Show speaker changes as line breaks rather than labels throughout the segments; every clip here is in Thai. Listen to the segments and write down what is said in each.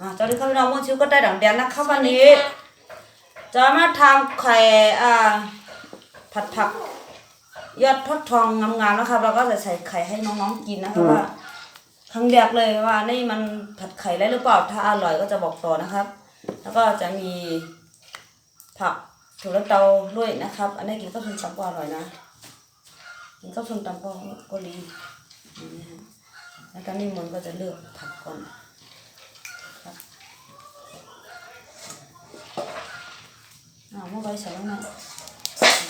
อ่าสวัสดีครับพี่น้องมุ่งชิวก็ได้ดังเดียนนะครับวันนี้ จะมาทำไข่อ่าผัดผักยอดทอดทองงามๆนะครับเราก็จะใส่ไข่ให้น้องๆกินนะคะว่าครั้งแรกเลยว่านี่มันผัดไข่ได้หรือเปล่าถ้าอร่อยก็จะบอกต่อนะครับ แล้วก็จะมีผักถั่วลันเตาด้วยนะครับ อันนี้กินข้าวส้มตำก็อร่อยนะกินข้าวส้มตำก็ก็ดีนี่นะฮะแล้วตอนนี้มนต์ก็จะเลือกผักก่อนครับ อ้าวเมื่อไว้ใส่แล้วไหม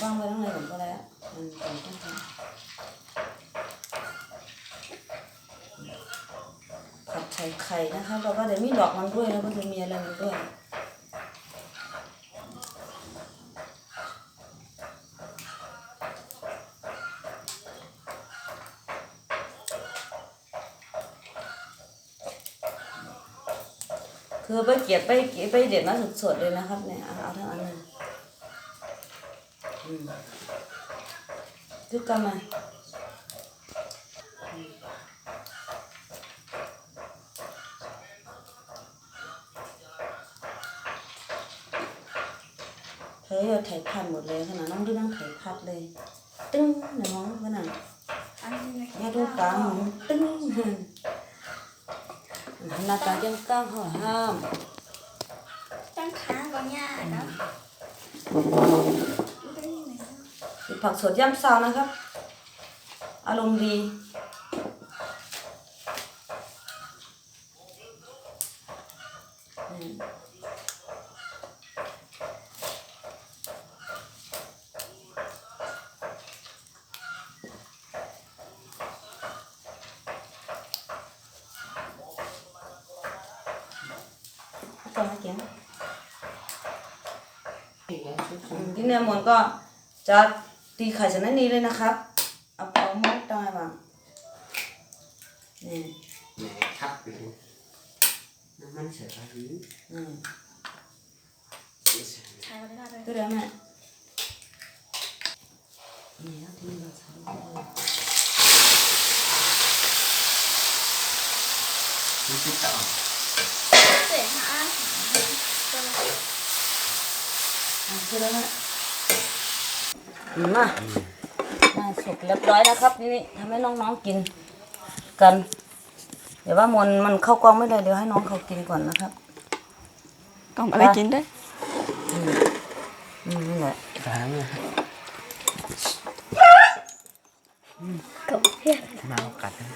ว่างไว้ตั้งเลยผมก็แล้วมันผมต้องทำผัดไข่ไข่นะครับเราก็เดี๋ยวมีดอกมันด้วยแล้วก็จะมีอะไรมันด้วย คือไปเก็บไปเก็บไปเด็ดมาสดๆเลยนะครับเนี่ยเอาเอาทั้งอันเลยอืมทุกกำมาอืมเธอเอาไถพันหมดเลยขนาดน้องดูนั่งไถพัดเลย ตึ้งเดี๋ยวน้องขนาด
อันนี้
nhà đu cá mỏng tưng hắn là cá chân căng hở ham
ตั้งขาก่อนย่าเนาะ
thì ผัก sốt giam sao nữa ครับ อารมณ์ดีอืมเอามาเขีย นอืมที่เนี่ยมนก็จะตีไข่ชนิดนี้เลยนะครับ เอาเอามดตายบ้างนี่
แหมครับน้ำมันเสียไปหรือ
อืม
ไม่
เดียวแม่นี่เอาที่เราใช้เลย
นี่คือต่อ
เสียหา
อะคือแล้วแม่อืมมามาสุกเรียบร้อยนะครับนี่นี่ทำให้น้องๆกินกัน เดี๋ยวว่ามนต์มันเข้ากล้องไม่เลยเดี๋ยวให้น้องเขากินก่อนนะครับ
กล่อมอะไรกินได้
อืมนี่แหละ
ล้างเลย
กับเพื่อน
มาเอากัดนะ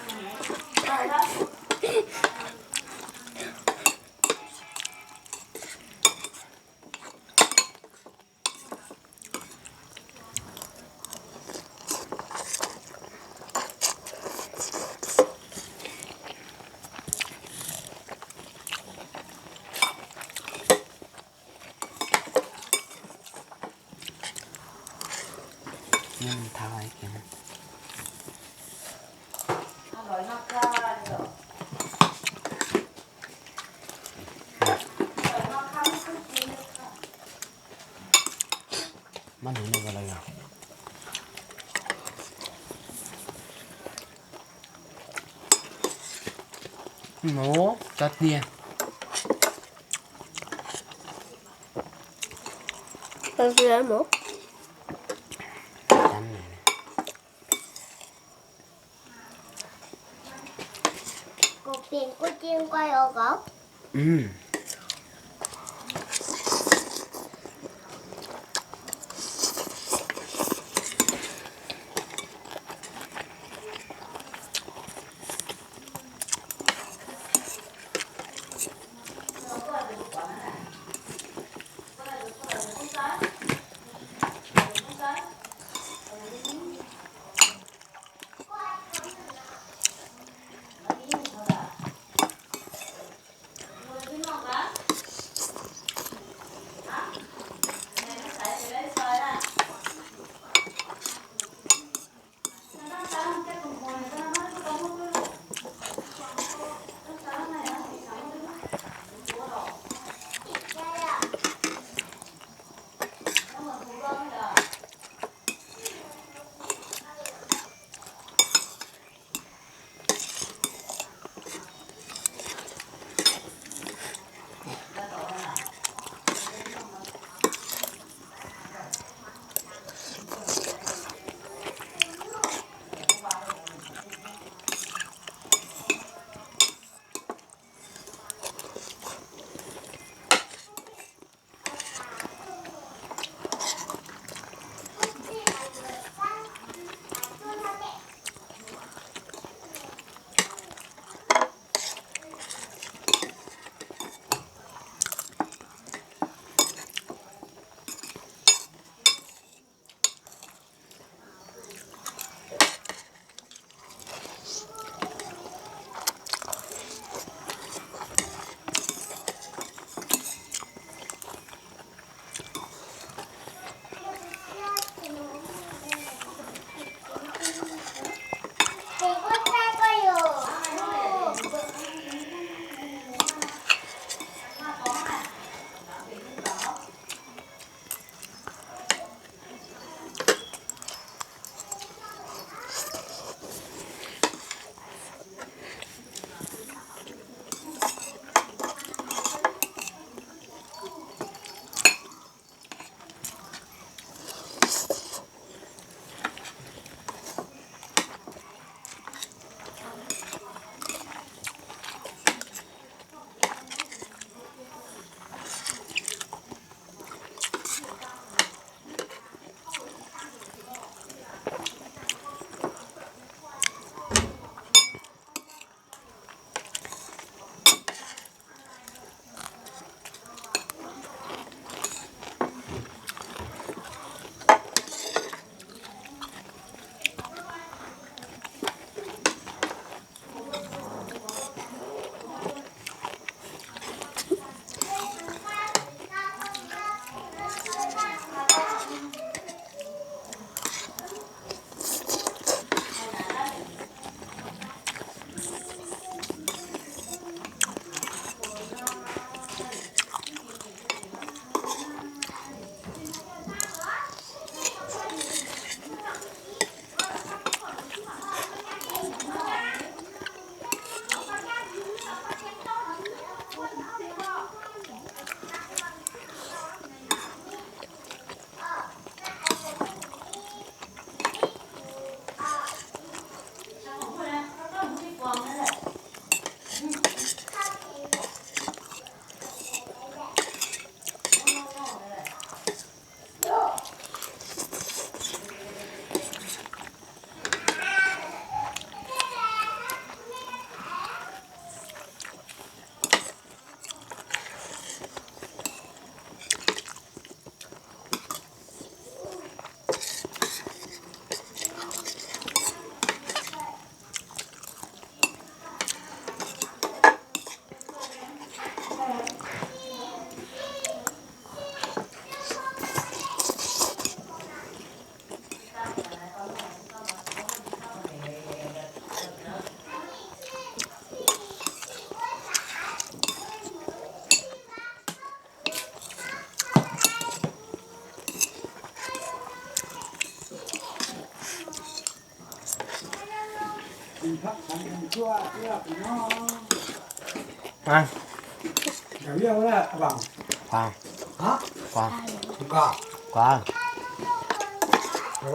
นี่มันทายกิน
อร่อยมากค่ะเดี๋ยวอร่อยมากค่ะไม่เคยกินเลยค่ะ
มันหนูในอะไรอะหนูจัดเนี่ย
เป็นเพื่อนหมู
จันไหนเนี่ย
กูเปลี่ยนกูจิ้มก็ยอกับ
อืมมา
เดี๋ยวเรียกว่าบัง
กวาง
ฮะ
กวาง
สุกาก
วาง
ไม่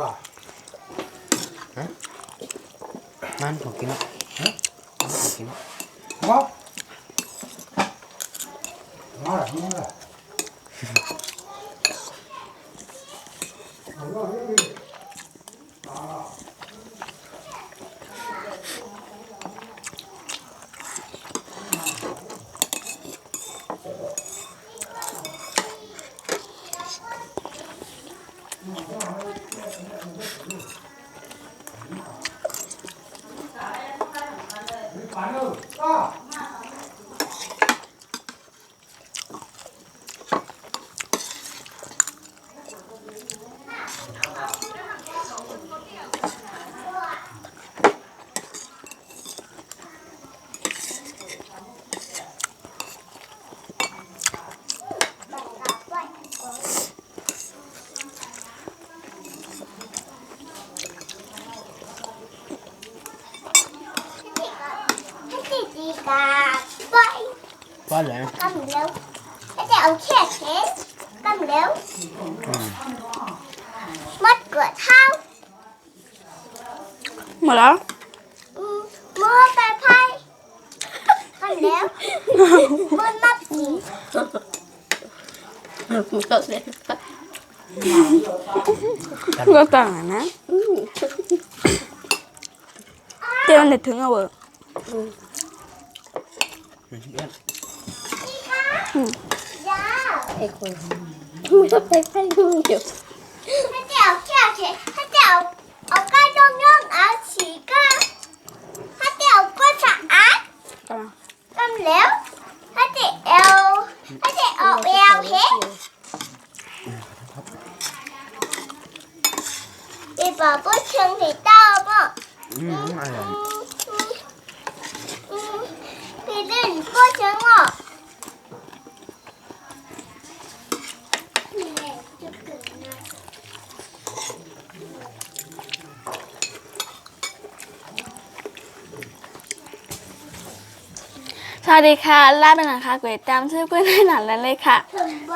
ว่า
มันผมกินแล้วฮะมันผมกินแล้ว
บ๊อบมาละมาละเอาละเอาละ
ให้ติดดีกาไป
ว่าเลย
กำเร็วให้แต่เอาแค่เช็ดกำเร็วมัด เกิดเท้า
หมดแล้ว
อืมมือไปไพ่กำเร็วมือนับสี
ก็ต่างกันนะเตี้ยวเน็ตถึงเอาเวอร์
ยา
ไอ้คนมือไปไปมือเดี๋ยว
ให้แต่เอาแค่เช็ดให้แต่เอาเอาก้านย่องย่องเอาสีก้าให้แต่เอาก้นสะอาด
ก็มากำ
แล้วให้แต่เอาให้แต่เอาเอวเฮ็ด Đi vào bút chân thì to mà
อืมอร่อย
Thì đừng bút chân mà
สวัสดีค่ะลาไปหน่อยค่ะก๋วยตามชื่อเพื่อนให้หนานแล้วเลยค่ะ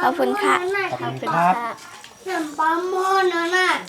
ขอบคุณค่ะ
ขอบคุณครับ
Nằm bám mô nó nè